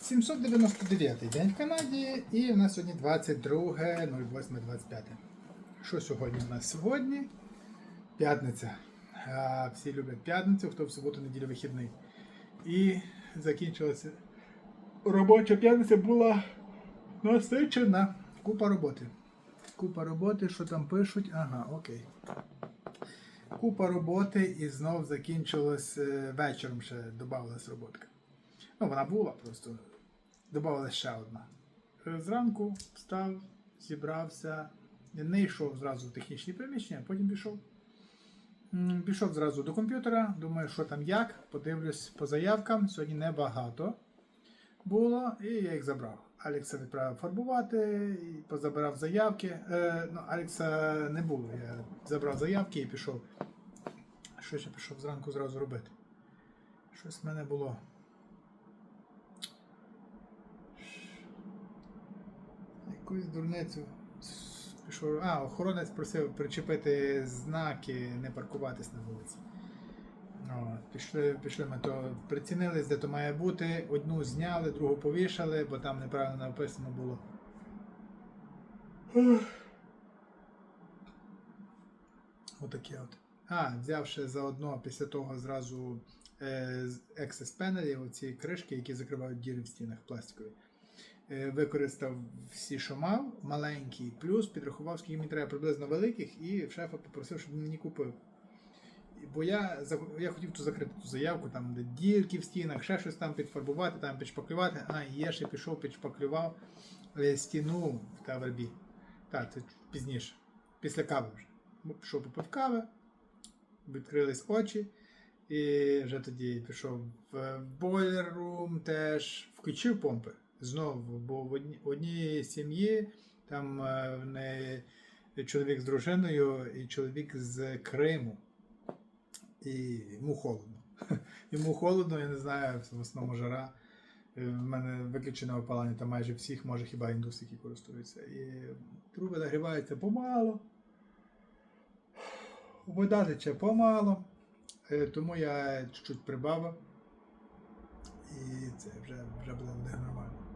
799 день в Канаді, і в нас сьогодні 22.08.25. Що сьогодні у нас? Сьогодні п'ятниця. Всі люблять п'ятницю, хто в суботу неділю вихідний. І закінчилася робоча п'ятниця була насичена. Купа роботи. Купа роботи, що там пишуть? Ага, окей. Купа роботи і знов закінчилось е, вечором ще додавалась роботка. Ну, вона була просто. Добавилась ще одна. Е, Зранку встав, зібрався, не йшов зразу в технічні приміщення, потім пішов. Пішов зразу до комп'ютера, думаю, що там як, подивлюсь по заявкам. Сьогодні небагато було, і я їх забрав. Алекса відправив фарбувати, і позабирав заявки. Е, ну, Алекса не було. Я забрав заявки і пішов. Що ще пішов зранку зразу робити? Щось в мене було. Якусь дурницю. Пішов. А, охоронець просив причепити знаки, не паркуватись на вулиці. От, пішли, пішли ми то прицінились, де то має бути. Одну зняли, другу повішали, бо там неправильно написано було. Отаке от. А, взявши заодно після того зразу е, Access Panel, оці кришки, які закривають діри в стінах пластикові. Е, використав всі, що мав, маленький, плюс підрахував, скільки мені треба приблизно великих, і в шефа попросив, щоб він мені купив. Бо я, я хотів ту закрити ту заявку, там де дірки в стінах, ще щось там підфарбувати, там підшпаклювати. А, я ще пішов, підшпаклював е, стіну в тавербі. Так, це пізніше, після кави вже. Пішов попив кави, відкрились очі. І вже тоді пішов в бойлер рум, теж включив помпи. Знову, бо в одній, сім'ї там е, в неї чоловік з дружиною і чоловік з Криму. І йому холодно. Йому холодно, я не знаю, в основному жара. Е, В мене виключене опалення там майже всіх, може хіба індус, які користуються. І труби нагріваються помало. Вода тече помало. Е, Тому я чуть-чуть прибавив. І це вже, вже буде нормально.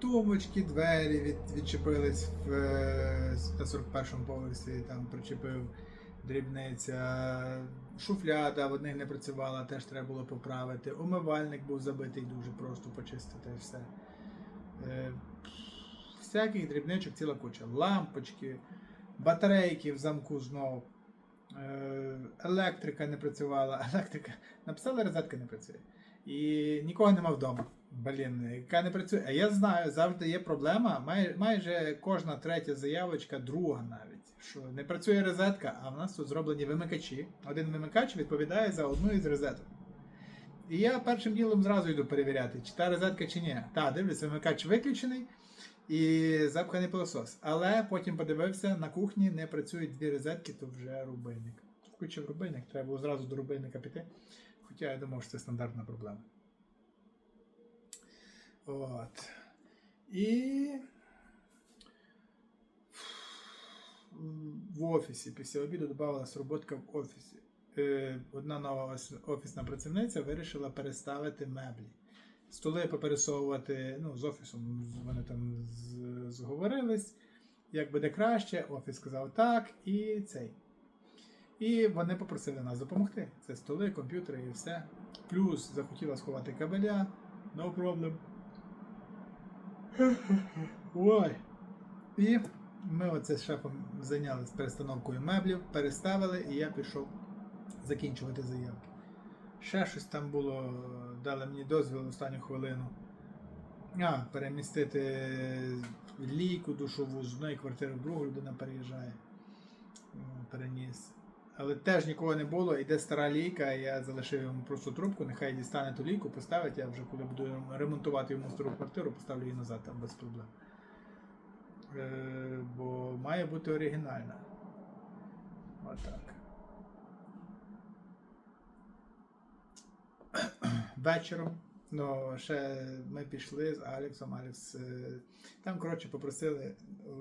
Тумочки, двері від, відчепились в, е, на 41-му поверсі, там причепив дрібниця, шуфляда в одних не працювала, теж треба було поправити. Умивальник був забитий дуже просто почистити все. Е, всяких дрібничок ціла куча. Лампочки, батарейки в замку знов. Е, Електрика не працювала. Електрика. Написали, розетка не працює. І нікого нема вдома. Блін, яка не працює. А я знаю, завжди є проблема. Май, майже кожна третя заявочка, друга навіть. Що не працює розетка, а в нас тут зроблені вимикачі. Один вимикач відповідає за одну із розеток. І я першим ділом зразу йду перевіряти, чи та розетка, чи ні. Та, дивлюсь, вимикач виключений і запханий пилосос. Але потім подивився, на кухні не працюють дві розетки, то вже рубильник. Включив рубильник, треба було зразу до рубильника піти. Хоча я думав, що це стандартна проблема. От. І в офісі після обіду додавалась роботка в офісі. Е, Одна нова офісна працівниця вирішила переставити меблі. Столи попересовувати ну, з офісом. Вони там зговорились, як буде краще. Офіс сказав так, і цей. І вони попросили нас допомогти. Це столи, комп'ютери і все. Плюс захотіла сховати кабеля. No problem. Ой. І ми оце з шефом зайнялися перестановкою меблів, переставили, і я пішов закінчувати заявки. Ще щось там було, дали мені дозвіл в останню хвилину. А, перемістити лійку душову з одної квартири в другу людина переїжджає. Переніс. Але теж нікого не було, іде стара лійка, я залишив йому просто трубку, нехай дістане ту лійку, поставить, я вже коли буду ремонтувати йому стару квартиру, поставлю її назад там без проблем. Е, бо має бути оригінальна. Отак. Вечором. Ну, ще ми пішли з Алексом. Алекс. е, Там, коротше, попросили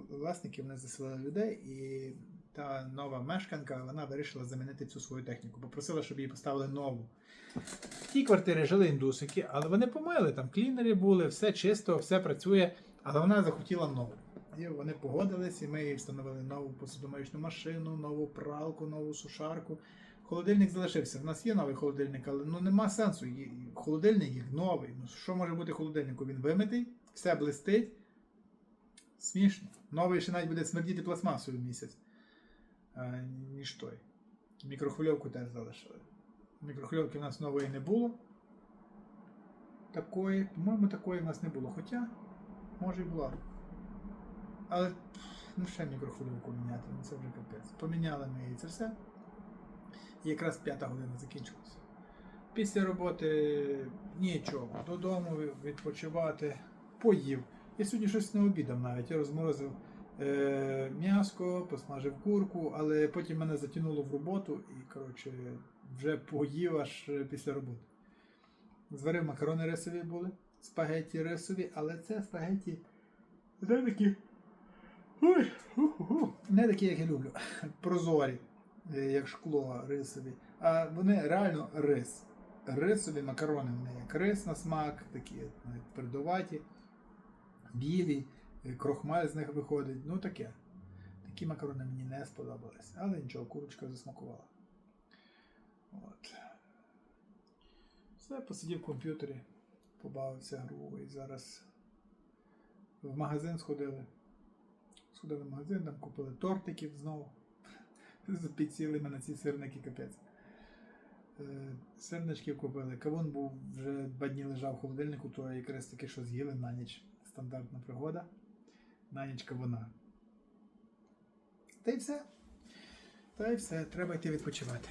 власників, вони заселили людей, і та нова мешканка вона вирішила замінити цю свою техніку. Попросила, щоб їй поставили нову. в тій квартирі жили індусики, але вони помили, там клінери були, все чисто, все працює, але вона захотіла нову. І вони погодились, і ми їй встановили нову посудомоєчну машину, нову пралку, нову сушарку. Холодильник залишився. В нас є новий холодильник, але ну нема сенсу. Холодильник їх новий. Ну що може бути холодильнику? Він вимитий, все блистить. Смішно. Новий ще навіть буде смердіти пластмасою в місяць. Ніж той. Мікрохвильовку теж залишили. Мікрохвильовки в нас нової не було. Такої, по-моєму, такої в нас не було. Хоча, може і була. Але ну ще мікрохвильовку міняти, ну це вже капець. Поміняли ми її це все. І якраз п'ята година закінчилася. Після роботи нічого. Додому відпочивати, поїв. Я сьогодні щось не обідав навіть. Я розморозив е, м'яско, посмажив курку, але потім мене затягнуло в роботу і, коротше, вже поїв аж е, після роботи. Зварив макарони рисові були, спагетті рисові, але це спагетті не такі. Ой. Не такі, як я люблю. Прозорі, е, як шкло рисові. А вони реально рис. Рисові макарони вони як рис на смак, такі навіть твердуваті, білі, крохмаль з них виходить. Ну таке. Такі макарони мені не сподобались. Але нічого, курочка засмакувала. От. Все, посидів в комп'ютері, побавився гру і зараз в магазин сходили. Сходили в магазин, там купили тортиків знову. Підсіли мене ці сирники капець. Е, Сирничків купили. Кавун був вже два дні лежав в холодильнику, то якраз таки, що з'їли на ніч. Стандартна пригода. На кавуна. Та й все. Та й все, треба йти відпочивати.